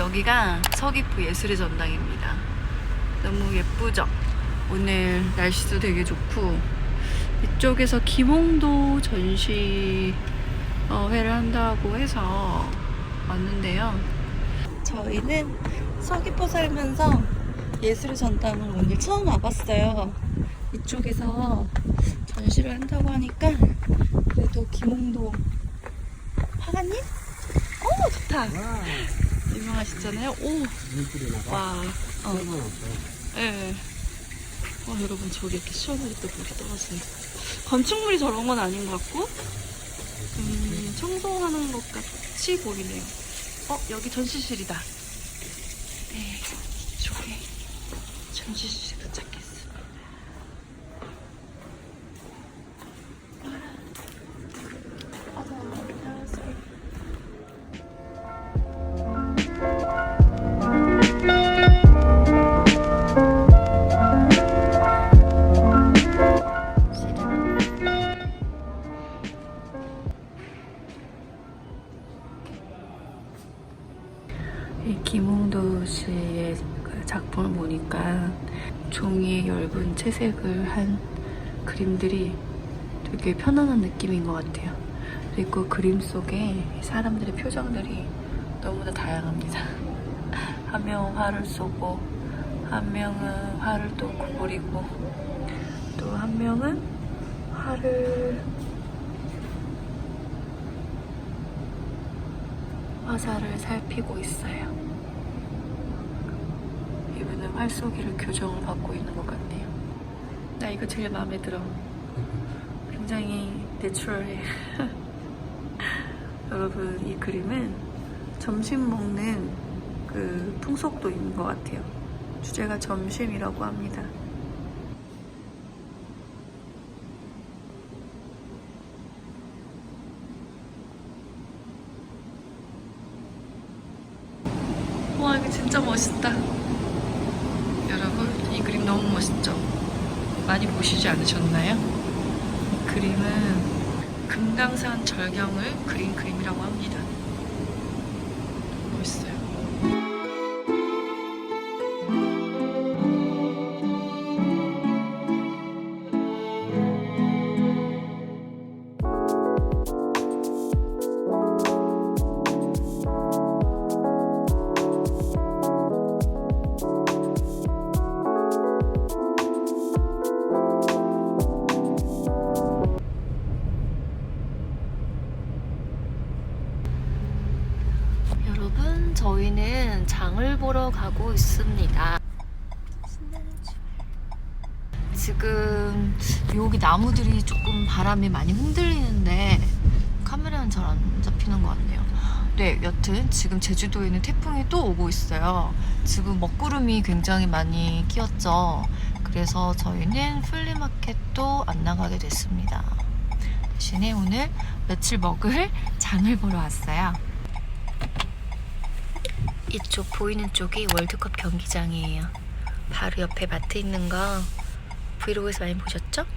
여기가 서귀포 예술의 전당입니다. 너무 예쁘죠? 오늘 날씨도 되게 좋고 이쪽에서 김홍도 전시 어, 회를 한다고 해서 왔는데요. 저희는 서귀포 살면서 예술의 전당을 오늘 처음 와봤어요. 이쪽에서 전시를 한다고 하니까 그래도 김홍도 화가님? 오 좋다. 유명하시잖아요. 오. 와, 어, 상관없어요. 예. 와 여러분 저기 이렇게 시원하게 또 물이 떨어지네. 건축물이 저런 건 아닌 것 같고, 음, 청소하는 것 같이 보이네요. 어 여기 전시실이다. 네, 이쪽에 전시실 이 김홍도 씨의 그 작품을 보니까 종이에 엷은 채색을 한 그림들이 되게 편안한 느낌인 것 같아요. 그리고 그림 속에 사람들의 표정들이 너무나 다양합니다. 한 명은 화를 쏘고, 한 명은 화를 또 구부리고, 또 한 명은 화를 화살을 살피고 있어요. 이분은 활쏘기를 교정을 받고 있는 것 같네요. 나 이거 제일 마음에 들어. 굉장히 내추럴해. 여러분, 이 그림은 점심 먹는 그 풍속도 있는 것 같아요. 주제가 점심이라고 합니다. 와 이거 진짜 멋있다 여러분 이 그림 너무 멋있죠 많이 보시지 않으셨나요? 이 그림은 금강산 절경을 그린 그림이라고 합니다. 멋있어요 가고 있습니다. 지금 여기 나무들이 조금 바람에 많이 흔들리는데 카메라는 잘 안 잡히는 것 같네요. 네 여튼 지금 제주도에는 태풍이 또 오고 있어요. 지금 먹구름이 굉장히 많이 끼었죠. 그래서 저희는 플리마켓도 안 나가게 됐습니다. 대신에 오늘 며칠 먹을 장을 보러 왔어요 이쪽 보이는 쪽이 월드컵 경기장이에요. 바로 옆에 마트 있는 거 브이로그에서 많이 보셨죠?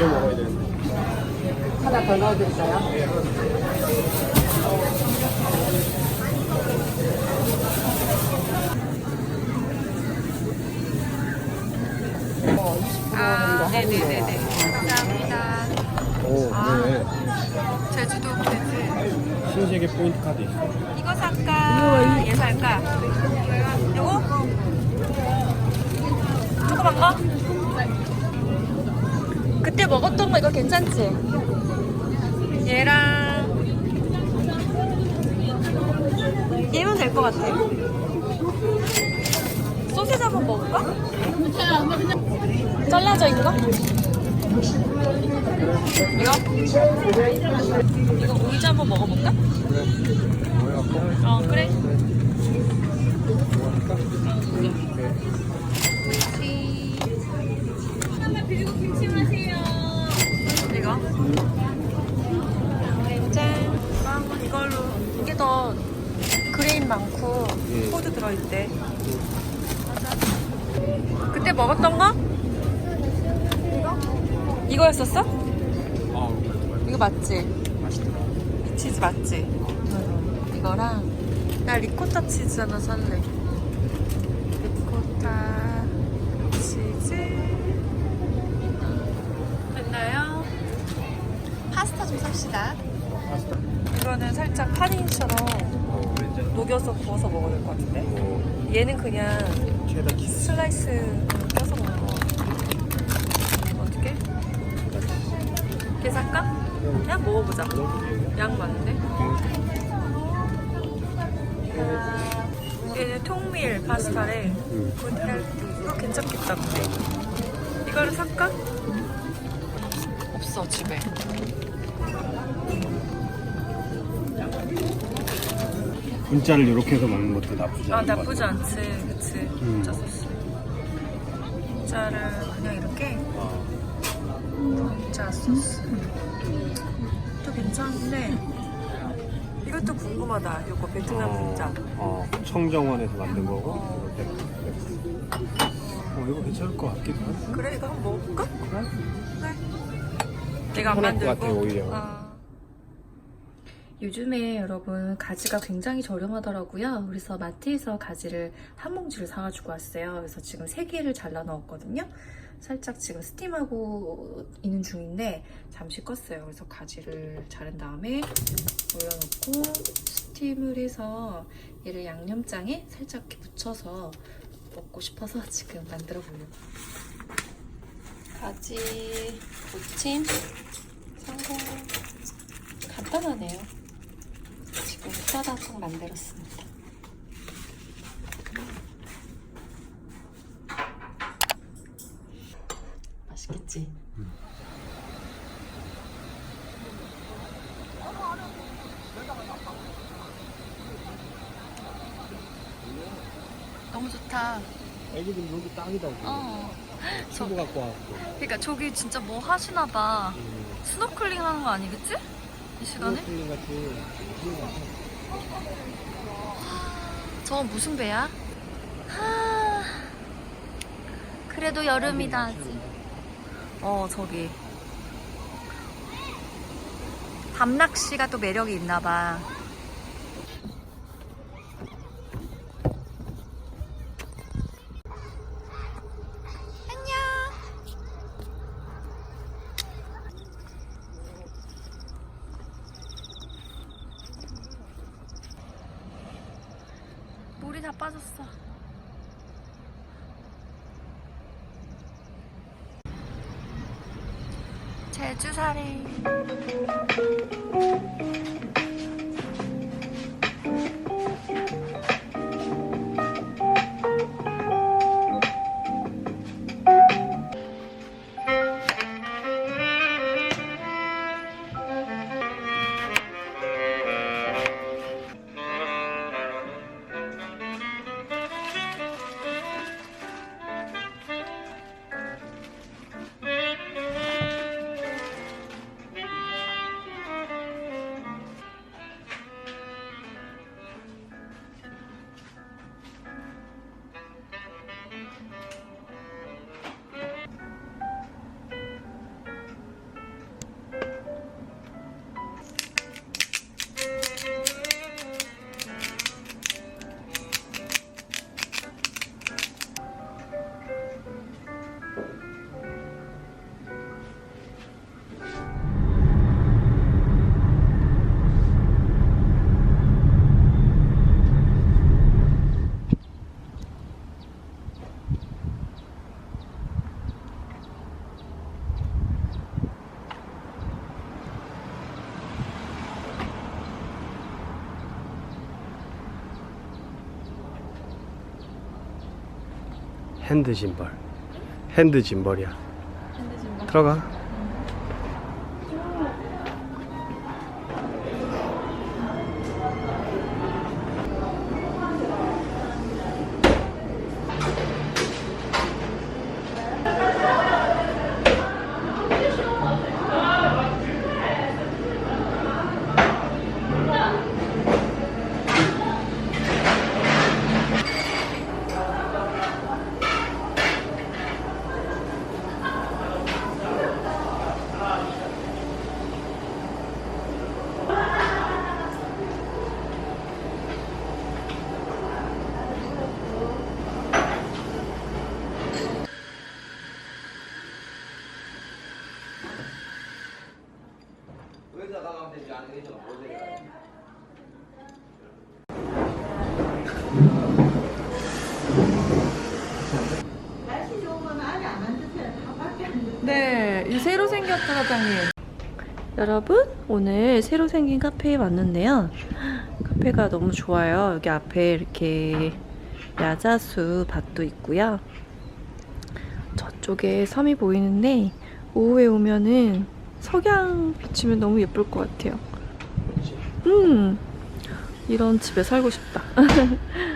바로 먹어야 되는데. 하나 더 넣어드릴까요? 아, 네네네네. 감사합니다. 오, 아. 네. 제주도 크레즈. 신세계 포인트 카드 있어. 이거 살까? 얘 살까? 요거? 조그만 거? 그때 먹었던 거 이거 괜찮지? 얘랑 얘면 될 것 같아. 소세지 한번 먹을까? 잘라져 있는 거? 이거? 이거 오이즈 한번 먹어볼까? 그래. 어 그래. 그리고 김치 마세요. 이거? 짠. 빵은 이걸로. 이게 더 그레인 많고 예. 포드 들어있대. 그때 먹었던 거? 이거? 이거였었어? 아, 이거 맞지? 이 치즈 맞지? 이거랑 나 리코타 치즈 하나 살래. 리코타. 좀 삽시다. 이거는 살짝 왠지. 녹여서 구워서 먹어야 될 것 같은데? 어 얘는 그냥. 슬라이스 껴서 먹는 거. 어떻게? 계산까? 그냥 먹어보자. 양 많은데? 얘는 통밀 파스타래. 응. 굿헬티. 이거 괜찮겠다. 이거를 살까? 없어 집에. 분짜를 이렇게 해서 먹는 것도 나쁘지 아 않은 것 나쁘지 같아. 않지, 그치? 음. 진짜 소스. 진짜를 그냥 이렇게 진짜 소스. 또 괜찮은데 이것도 궁금하다. 이거 베트남 분짜. 어, 어, 청정원에서 만든 거고. 어. 이렇게. 어, 이거 괜찮을 것 같기도 하고. 그래 이거 한번 먹어볼까? 그래? 네. 내가 안 만들고. 같아, 오히려. 아. 요즘에 여러분 가지가 굉장히 저렴하더라고요. 그래서 마트에서 가지를 한 봉지를 사가지고 왔어요. 그래서 지금 세 개를 잘라 넣었거든요. 살짝 지금 스팀하고 있는 중인데 잠시 껐어요. 그래서 가지를 자른 다음에 올려놓고 스팀을 해서 얘를 양념장에 살짝 이렇게 묻혀서 먹고 싶어서 지금 만들어 보려고. 가지 부침 성공. 간단하네요. 지금 후다닥 만들었습니다. 맛있겠지? 너무 좋다. 애기들 여기 딱이다. 어. 친구 갖고 왔고. 그러니까 저기 진짜 뭐 하시나 봐. 스노클링 하는 거 아니겠지? 이 시간에? 스노클링. 그런 거 같아. 저건 무슨 배야? 하... 그래도 여름이다 아직. 어 저기 밤낚시가 또 매력이 있나 봐. 안녕. 물이 다 빠졌어. 제주 사례. 핸드 짐벌. 핸드 짐벌이야. 들어가. 사장님. 여러분, 오늘 새로 생긴 카페에 왔는데요. 카페가 너무 좋아요. 여기 앞에 이렇게 야자수 밭도 있고요. 저쪽에 섬이 보이는데 오후에 오면은 석양 비치면 너무 예쁠 것 같아요. 음, 이런 집에 살고 싶다.